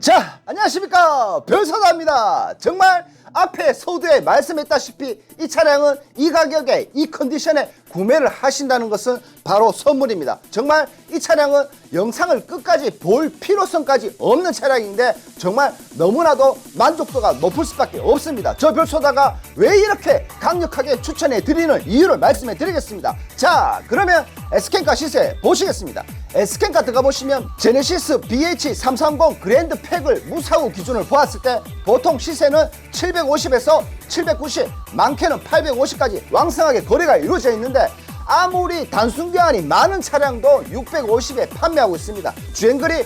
자, 안녕하십니까. 별서다입니다. 정말 앞에 서두에 말씀했다시피 이 차량은 이 가격에 이 컨디션에 구매를 하신다는 것은 바로 선물입니다. 정말 이 차량은 영상을 끝까지 볼 필요성까지 없는 차량인데 정말 너무나도 만족도가 높을 수밖에 없습니다. 저 별소다가 왜 이렇게 강력하게 추천해 드리는 이유를 말씀해 드리겠습니다. 자, 그러면 에스캔카 시세 보시겠습니다. 에스캔카 들어가 보시면 제네시스 BH330 그랜드 팩을 무사고 기준을 보았을 때 보통 시세는 750에서 790, 많게는 850까지 왕성하게 거래가 이루어져 있는데 아무리 단순 교환이 많은 차량도 650에 판매하고 있습니다. 주행거리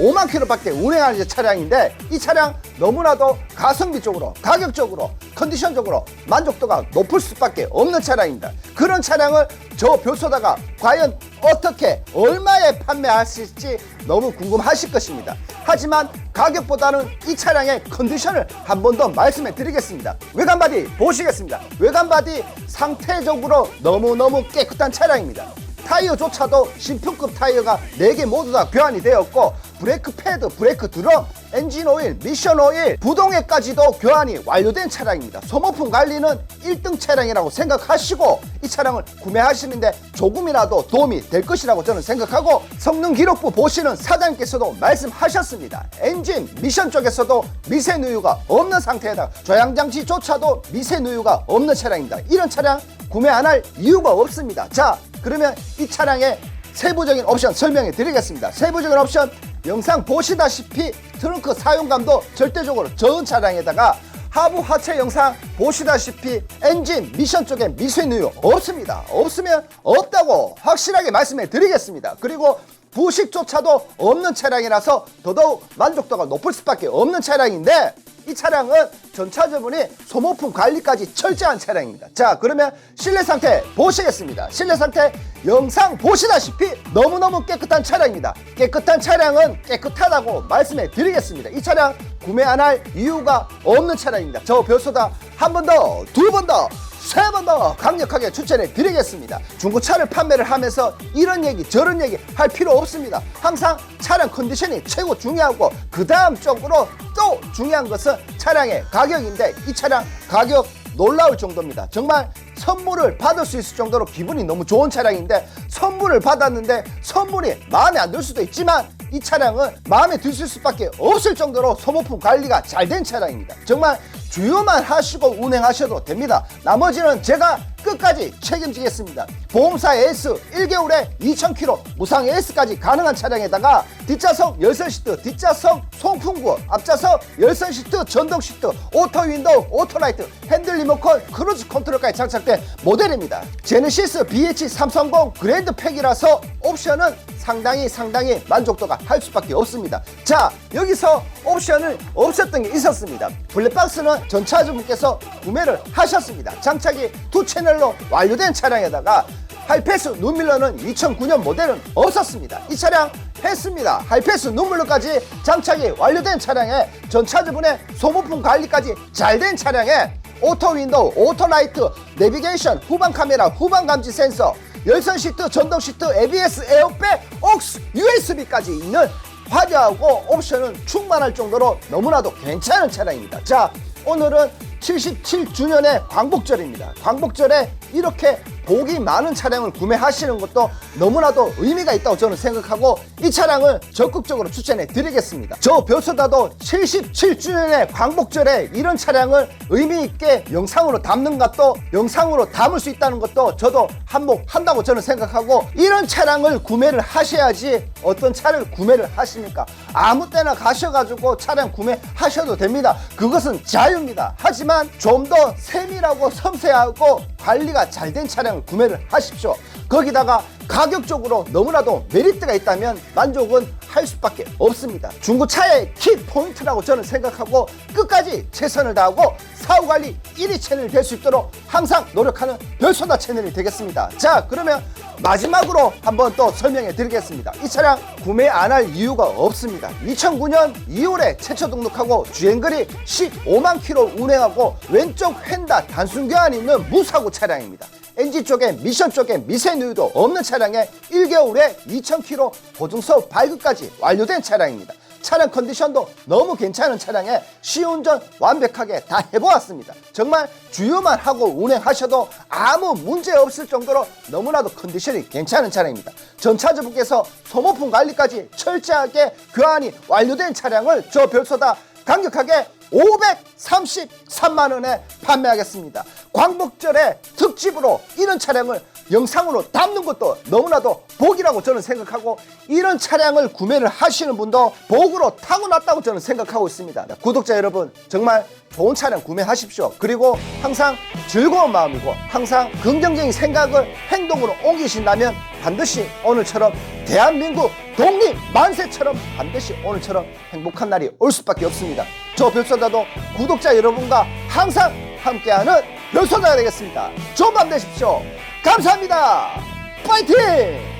15만 킬로밖에 운행하는 차량인데 이 차량 너무나도 가성비 쪽으로 가격적으로 컨디션적으로 만족도가 높을 수밖에 없는 차량입니다. 그런 차량을 저 별소다가 과연 어떻게 얼마에 판매하실지 너무 궁금하실 것입니다. 하지만 가격보다는 이 차량의 컨디션을 한 번 더 말씀해 드리겠습니다. 외관 바디 보시겠습니다. 외관 바디 상태적으로 너무너무 깨끗한 차량입니다. 타이어조차도 신품급 타이어가 4개 모두 다 교환이 되었고 브레이크 패드, 브레이크 드럼, 엔진 오일, 미션 오일, 부동액까지도 교환이 완료된 차량입니다. 소모품 관리는 1등 차량이라고 생각하시고 이 차량을 구매하시는데 조금이라도 도움이 될 것이라고 저는 생각하고 성능 기록부 보시는 사장님께서도 말씀하셨습니다. 엔진, 미션 쪽에서도 미세 누유가 없는 상태에다 조향장치조차도 미세 누유가 없는 차량입니다. 이런 차량 구매 안 할 이유가 없습니다. 자, 그러면 이 차량의 세부적인 옵션 설명해 드리겠습니다. 세부적인 옵션 영상 보시다시피 트렁크 사용감도 절대적으로 적은 차량에다가 하부 하체 영상 보시다시피 엔진 미션 쪽에 미세누유 없습니다. 없으면 없다고 확실하게 말씀해 드리겠습니다. 그리고 부식조차도 없는 차량이라서 더더욱 만족도가 높을 수밖에 없는 차량인데 이 차량은 전차주분이 소모품 관리까지 철저한 차량입니다. 자, 그러면 실내 상태 보시겠습니다. 실내 상태 영상 보시다시피 너무너무 깨끗한 차량입니다. 깨끗한 차량은 깨끗하다고 말씀해 드리겠습니다. 이 차량 구매 안 할 이유가 없는 차량입니다. 저 별소다 한 번 더, 두 번 더, 세 번 더 강력하게 추천해 드리겠습니다. 중고차를 판매를 하면서 이런 얘기 저런 얘기 할 필요 없습니다. 항상 차량 컨디션이 최고 중요하고 그 다음 쪽으로 또 중요한 것은 차량의 가격인데 이 차량 가격 놀라울 정도입니다. 정말 선물을 받을 수 있을 정도로 기분이 너무 좋은 차량인데 선물을 받았는데 선물이 마음에 안 들 수도 있지만 이 차량은 마음에 드실 수밖에 없을 정도로 소모품 관리가 잘 된 차량입니다. 정말 주유만 하시고 운행하셔도 됩니다. 나머지는 제가 끝까지 책임지겠습니다. 보험사 AS 1개월에 2,000km, 무상 AS까지 가능한 차량에다가 뒷좌석 열선 시트, 뒷좌석 송풍구, 앞좌석 열선 시트, 전동 시트, 오토 윈도우, 오토 라이트, 핸들 리모컨, 크루즈 컨트롤까지 장착된 모델입니다. 제네시스 BH330 그랜드 팩이라서 옵션은 상당히 상당히 만족도가 할 수밖에 없습니다. 자, 여기서 옵션을 없었던 게 있었습니다. 블랙박스는 전차주분께서 구매를 하셨습니다. 장착이 두 채널로 완료된 차량에다가 하이패스 눈밀러는 2009년 모델은 없었습니다. 이 차량 했습니다. 하이패스 눈밀러까지 장착이 완료된 차량에 전차주분의 소모품 관리까지 잘 된 차량에 오토 윈도우, 오토 라이트, 내비게이션, 후방 카메라, 후방 감지 센서, 열선 시트, 전동 시트, ABS, 에어백, 옥스, USB까지 있는 화려하고 옵션은 충만할 정도로 너무나도 괜찮은 차량입니다. 자, 오늘은 77주년의 광복절입니다. 광복절에 이렇게 복이 많은 차량을 구매하시는 것도 너무나도 의미가 있다고 저는 생각하고 이 차량을 적극적으로 추천해 드리겠습니다. 저 벼서다도 77주년의 광복절에 이런 차량을 의미 있게 영상으로 담는 것도 영상으로 담을 수 있다는 것도 저도 한몫한다고 저는 생각하고 이런 차량을 구매를 하셔야지 어떤 차를 구매를 하십니까? 아무 때나 가셔가지고 차량 구매하셔도 됩니다. 그것은 자유입니다. 하지만 좀 더 세밀하고 섬세하고 관리가 잘 된 차량 을 구매를 하십시오. 거기다가 가격적으로 너무나도 메리트가 있다면 만족은 할 수밖에 없습니다. 중고차의 키 포인트라고 저는 생각하고 끝까지 최선을 다하고 사후 관리 1위 채널이 될 수 있도록 항상 노력하는 별소다 채널이 되겠습니다. 자, 그러면 마지막으로 한번 또 설명해 드리겠습니다. 이 차량 구매 안 할 이유가 없습니다. 2009년 2월에 최초 등록하고 주행거리 15만 킬로 운행하고 왼쪽 휀다 단순 교환이 있는 무사고 차량입니다. 엔진 쪽에 미션 쪽에 미세 누유도 없는 차량에 1개월에 2,000km 보증서 발급까지 완료된 차량입니다. 차량 컨디션도 너무 괜찮은 차량에 시운전 완벽하게 다 해보았습니다. 정말 주유만 하고 운행하셔도 아무 문제 없을 정도로 너무나도 컨디션이 괜찮은 차량입니다. 전차주분께서 소모품 관리까지 철저하게 교환이 완료된 차량을 저 별소다 강력하게 533만 원에 판매하겠습니다. 광복절에 특집으로 이런 차량을 영상으로 담는 것도 너무나도 복이라고 저는 생각하고 이런 차량을 구매를 하시는 분도 복으로 타고났다고 저는 생각하고 있습니다. 네, 구독자 여러분 정말 좋은 차량 구매하십시오. 그리고 항상 즐거운 마음이고 항상 긍정적인 생각을 행동으로 옮기신다면 반드시 오늘처럼 대한민국 독립 만세처럼 반드시 오늘처럼 행복한 날이 올 수밖에 없습니다. 저 별소다도 구독자 여러분과 항상 함께하는 별소다가 되겠습니다. 좋은 밤 되십시오. 감사합니다. 파이팅!